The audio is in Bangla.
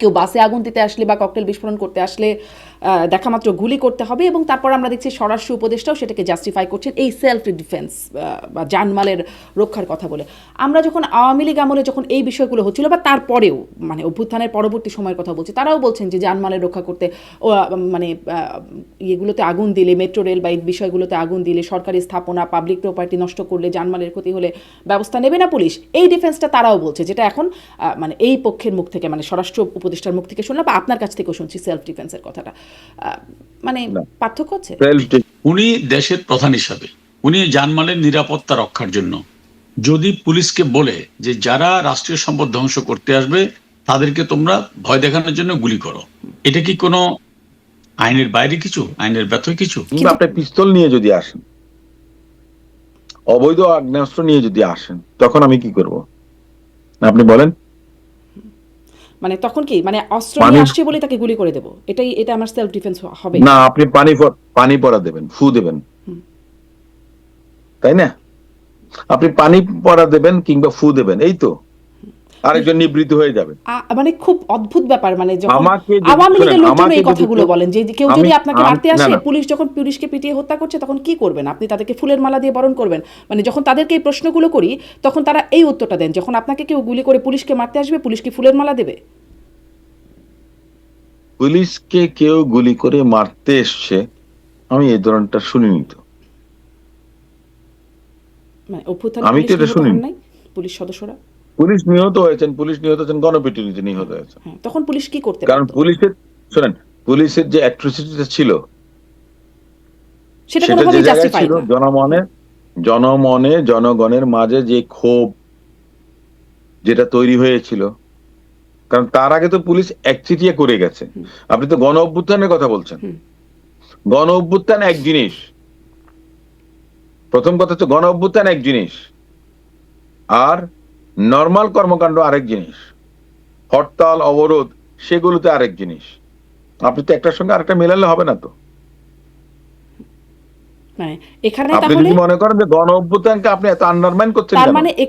কেউ বাসে আগুন দিতে আসলে বা ককটেল বিস্ফোরণ করতে আসলে দেখা মাত্র গুলি করতে হবে এবং তারপর আমরা দেখছি স্বরাষ্ট্র উপদেষ্টাও সেটাকে জাস্টিফাই করছেন এই সেলফ ডিফেন্স বা জানমালের রক্ষার কথা বলে। আমরা যখন আওয়ামী লীগ আমলে যখন এই বিষয়গুলো হচ্ছিল বা তারপরেও মানে অভ্যুত্থানের পরবর্তী সময়ের কথা বলছি, তারাও বলছেন যে জানমালের রক্ষা করতে মানে ইয়েগুলোতে আগুন দিলে মেট্রো রেল বা এই বিষয়গুলোতে আগুন দিলে, সরকারি স্থাপনা পাবলিক প্রপার্টি নষ্ট করলে জানমালের ক্ষতি হলে ব্যবস্থা নেবে না পুলিশ। এই ডিফেন্সটা তারাও বলছে, যেটা এখন মানে এই পক্ষের মুখ থেকে মানে স্বরাষ্ট্র উপদেষ্টার মুখ থেকে শুনলাম বা আপনার কাছ থেকেও শুনছি সেলফ ডিফেন্সের কথাটা। মানে পার্থক্য আছে? উনি দেশের প্রধান হিসাবে উনি জানমালের নিরাপত্তা রক্ষার জন্য যদি পুলিশকে বলে যে যারা রাষ্ট্রীয় সম্পদ ধ্বংস করতে আসবে তাদেরকে তোমরা ভয় দেখানোর জন্য গুলি করো। এটা কি কোনো আইনের বাইরে কিছু? আইনের ব্যর্থ কিছু? কিংবা আপনি পিস্তল নিয়ে যদি আসেন অবৈধ আগ্নেয়াস্ত্র নিয়ে যদি আসেন তখন আমি কি করব? আপনি বলেন। মানে তখন কি মানে অস্ত্র নিয়ে আসছে বলে তাকে গুলি করে দেবো? এটাই এটা আমার সেলফ ডিফেন্স হবে। না আপনি পানি পানি পড়া দেবেন ফু দেবেন। তাই না? আপনি পানি পড়া দেবেন কিংবা ফু দেবেন এই তো। আরেকজন নিবৃত্ত হয়ে যাবে। মানে খুব অদ্ভুত ব্যাপার মানে যখন আওয়ামী লীগের লোকজন এই কথাগুলো বলেন যে কেউ যদি আপনাকে মারতে আসে পুলিশ যখন পুলিশকে পিটিয়ে হত্যা করছে তখন কি করবেন আপনি? তাদেরকে ফুলের মালা দিয়ে বরণ করবেন? মানে যখন তাদেরকে এই প্রশ্নগুলো করি তখন তারা এই উত্তরটা দেন যখন আপনাকে কেউ গুলি করে পুলিশকে মারতে আসবে পুলিশ কি ফুলের মালা দেবে? পুলিশকে কেউ গুলি করে মারতে এসছে আমি এই ধরনটা শুনিনি তো। মানে আমি তো এটা শুনিনি। পুলিশ সদস্যরা? পুলিশ নিহত হয়েছেন পুলিশ নিহত হয়েছেন গণপিটুনিতে নিহত হয়েছেন। হ্যাঁ তখন পুলিশ কি করতে কারণ পুলিশের শোনেন পুলিশের যে অ্যাট্রোসিটিটা ছিল সেটা যে কোনোভাবেই জাস্টিফাই ছিল জনমনে জনমনে জনগণের মাঝে যে ক্ষোভ যেটা তৈরি হয়েছিল কারণ তার আগে তো পুলিশ একচিটিয়া করে গেছে। আপনি তো গণ অভ্যুত্থানের কথা বলছেন। গণ অভ্যুত্থান এক জিনিস। প্রথম কথা হচ্ছে গণ অভ্যুত্থান এক জিনিস। আর নর্মাল কর্মকাণ্ড আরেক জিনিস। হরতাল অবরোধ সেগুলোতে আরেক জিনিস। আপনি তো একটার সঙ্গে আরেকটা মেলালে হবে না তো। মানে এখানে আপনি যদি মনে করেন যে গণ অভ্যুত্থানকে আপনি এত আন্ডারমাইন করছেন তার মানে